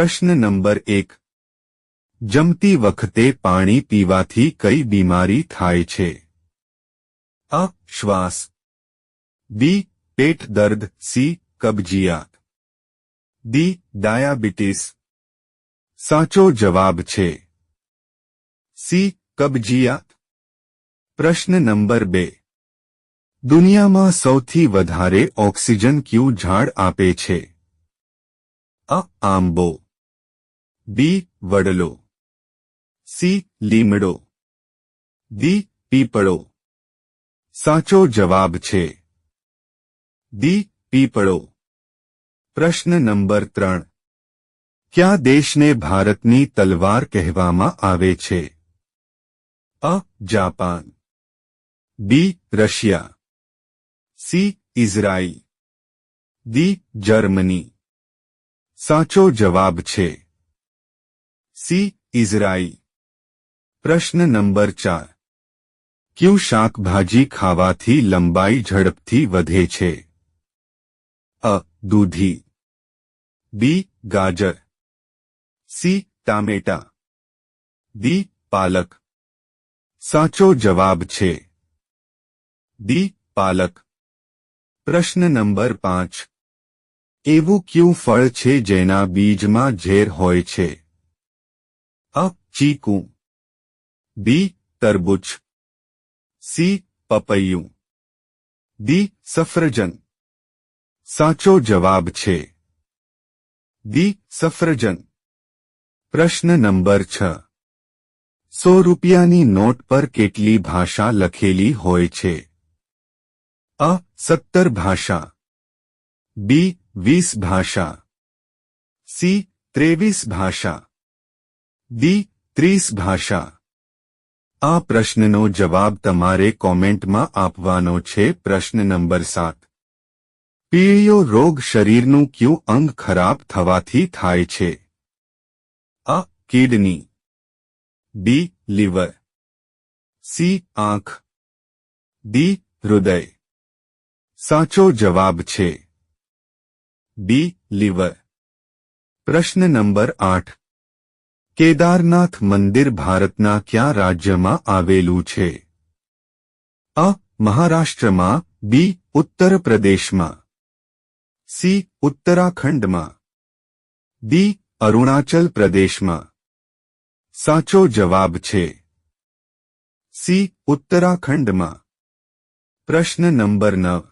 પ્રશ્ન નંબર એક. જમતી વખતે પાણી પીવાથી કઈ બીમારી થાય છે? અ. શ્વાસ. બી. પેટ દર્દ. સી. કબજિયાત. ડી. ડાયાબિટીસ. સાચો જવાબ છે. સી. કબજિયાત. પ્રશ્ન નંબર બે. દુનિયામાં સૌથી વધારે ઓક્સિજન ક્યુ ઝાડ આપે છે? અ. આંબો. બી વડલો સી લીમડો દી પીપળો સાચો જવાબ છે દી પીપળો પ્રશ્ન નંબર ત્રણ કયા દેશને ભારતની તલવાર કહેવામાં આવે છે અ Japan B Russia C Israel D Germany સાચો જવાબ છે સી ઇઝરાઈ પ્રશ્ન નંબર ચાર ક્યુ શાકભાજી ખાવાથી લંબાઈ ઝડપથી વધે છે અ દૂધી બી ગાજર સી ટામેટા દી પાલક સાચો જવાબ છે દી પાલક પ્રશ્ન નંબર પાંચ એવું ક્યું ફળ છે જેના બીજમાં ઝેર હોય છે અ ચીકુ બી તરબૂચ સી પપૈયું ડી સફરજન સાચો જવાબ છે દી સફરજન પ્રશ્ન નંબર છ સો રૂપિયાની નોટ પર કેટલી ભાષા લખેલી હોય છે અ સત્તર ભાષા બી વીસ ભાષા સી ત્રેવીસ ભાષા ડી, ત્રીસ ભાષા. આ પ્રશ્નનો જવાબ તમારે કોમેન્ટમાં આપવાનો છે પ્રશ્ન નંબર સાત. પીળીઓ રોગ શરીરનું ક્યુ અંગ ખરાબ થવાથી થાય છે? અ, કિડની. B, liver. સી, આંખ. ડી, હૃદય. સાચો જવાબ છે. બી લીવર. પ્રશ્ન નંબર આઠ. કેદારનાથ મંદિર ભારતના કયા રાજ્યમાં આવેલું છે અ મહારાષ્ટ્રમાં બી ઉત્તર પ્રદેશમાં સી ઉત્તરાખંડમાં ડી અરુણાચલ પ્રદેશમાં સાચો જવાબ છે સી ઉત્તરાખંડમાં પ્રશ્ન નંબર નવ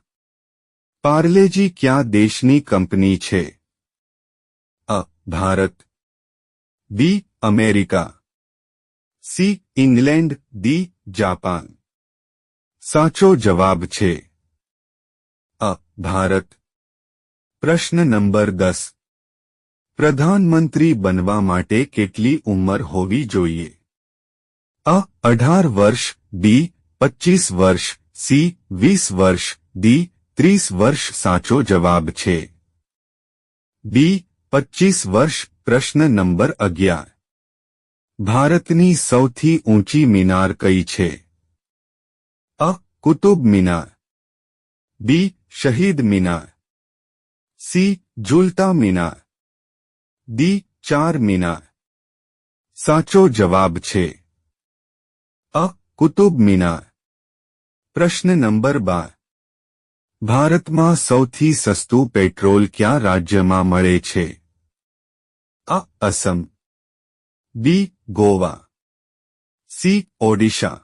પાર્લેજી ક્યાં દેશની કંપની છે અ Bharat B America C England D Japan સાચો જવાબ છે અ ભારત પ્રશ્ન નંબર દસ પ્રધાનમંત્રી બનવા માટે કેટલી ઉંમર હોવી જોઈએ અ અઢાર વર્ષ બી પચીસ વર્ષ સી વીસ વર્ષ ડી ત્રીસ વર્ષ સાચો જવાબ છે બી પચીસ વર્ષ પ્રશ્ન નંબર અગિયાર ભારતની સૌથી ઊંચી મિનાર કઈ છે? અ. કુતુબ મિનાર. બી. શહીદ મિનાર. સી. ઝુલતા મિનાર. ડી. ચાર મિનાર. સાચો જવાબ છે. અ. કુતુબ મિનાર. પ્રશ્ન નંબર બાર. ભારતમાં સૌથી સસ્તું પેટ્રોલ કયા રાજ્યમાં મળે છે? અ. Assam. B Goa C Odisha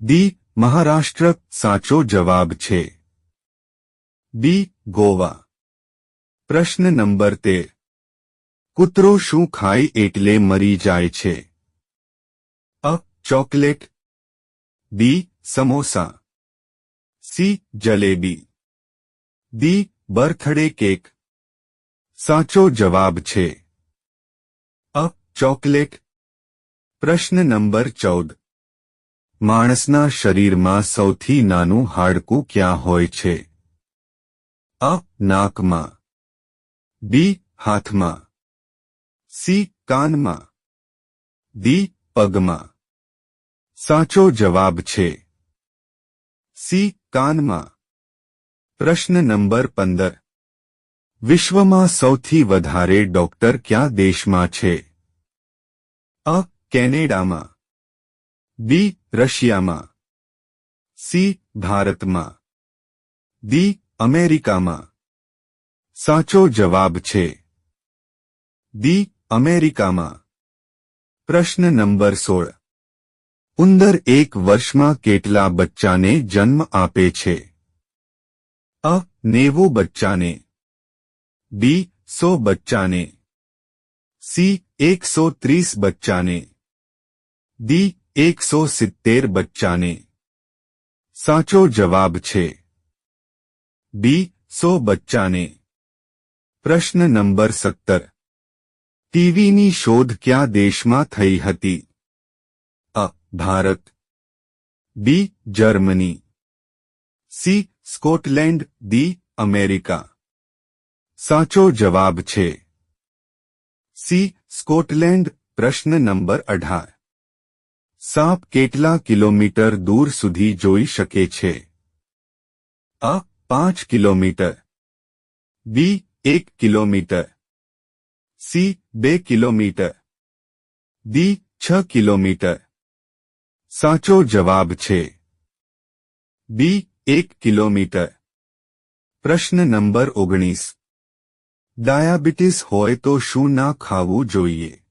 D Maharashtra સાચો જવાબ છે બી ગોવા પ્રશ્ન નંબર તેર કૂતરો શું ખાય એટલે મરી જાય છે અ chocolate B samosa C jalebi D birthday cake સાચો જવાબ છે ચોકલેટ. પ્રશ્ન નંબર ચૌદ. માણસના શરીરમાં સૌથી નાનું હાડકું ક્યાં હોય છે? અ. નાકમાં. બી. હાથમાં. સી. કાનમાં. ડી. પગમાં. સાચો જવાબ છે. સી. કાનમાં. પ્રશ્ન નંબર પંદર. વિશ્વમાં સૌથી વધારે ડોક્ટર ક્યાં દેશમાં છે? અ કેનેડામાં. બી રશિયામાં. સી ભારતમાં. દી અમેરિકામાં. સાચો જવાબ છે. દી અમેરિકામાં. પ્રશ્ન નંબર સોળ. ઉંદર એક વર્ષમાં કેટલા બચ્ચાને જન્મ આપે છે? અ નેવું બચ્ચાને. બી સો બચ્ચાને. સી એકસો ત્રીસ બચ્ચાને ડી એકસો સિત્તેર બચ્ચાને સાચો જવાબ છે બી સો બચ્ચાને પ્રશ્ન નંબર સત્તર ટીવીની શોધ કયા દેશમાં થઈ હતી અ Bharat B Germany C Scotland D America સાચો જવાબ છે સી સ્કોટલેન્ડ, પ્રશ્ન નંબર અઢાર. સાપ કેટલા કિલોમીટર દૂર સુધી જોઈ શકે છે? અ, પાંચ કિલોમીટર. બી, એક કિલોમીટર. સી, બે કિલોમીટર. ડી, છ કિલોમીટર. સાચો જવાબ છે. બી, એક કિલોમીટર. પ્રશ્ન નંબર ઓગણીસ. ડાયાબિટીસ હોય તો શું ના ખાવું જોઈએ?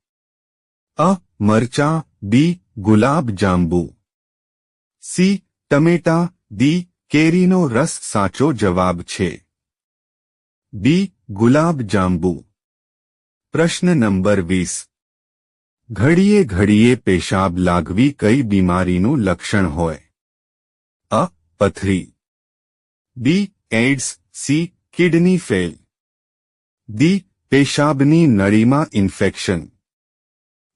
અ. મરચા. બી. ગુલાબ જાંબુ. સી. ટમેટા. ડી. કેરીનો રસ સાચો જવાબ છે. બી. ગુલાબ જાંબુ. પ્રશ્ન નંબર વીસ. ઘડીએ ઘડીએ પેશાબ લાગવી કઈ બીમારીનું લક્ષણ હોય? અ. પથરી. B. AIDS C. Kidney fail. D પેશાબની નળીમાં ઇન્ફેક્શન.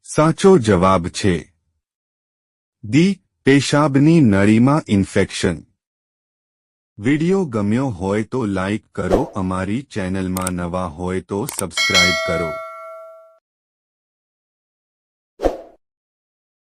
સાચો જવાબ છે. ડી પેશાબની નળીમાં ઇન્ફેક્શન. વિડિયો ગમ્યો હોય તો લાઈક કરો, અમારી ચેનલમાં નવા હોય તો સબસ્ક્રાઇબ કરો.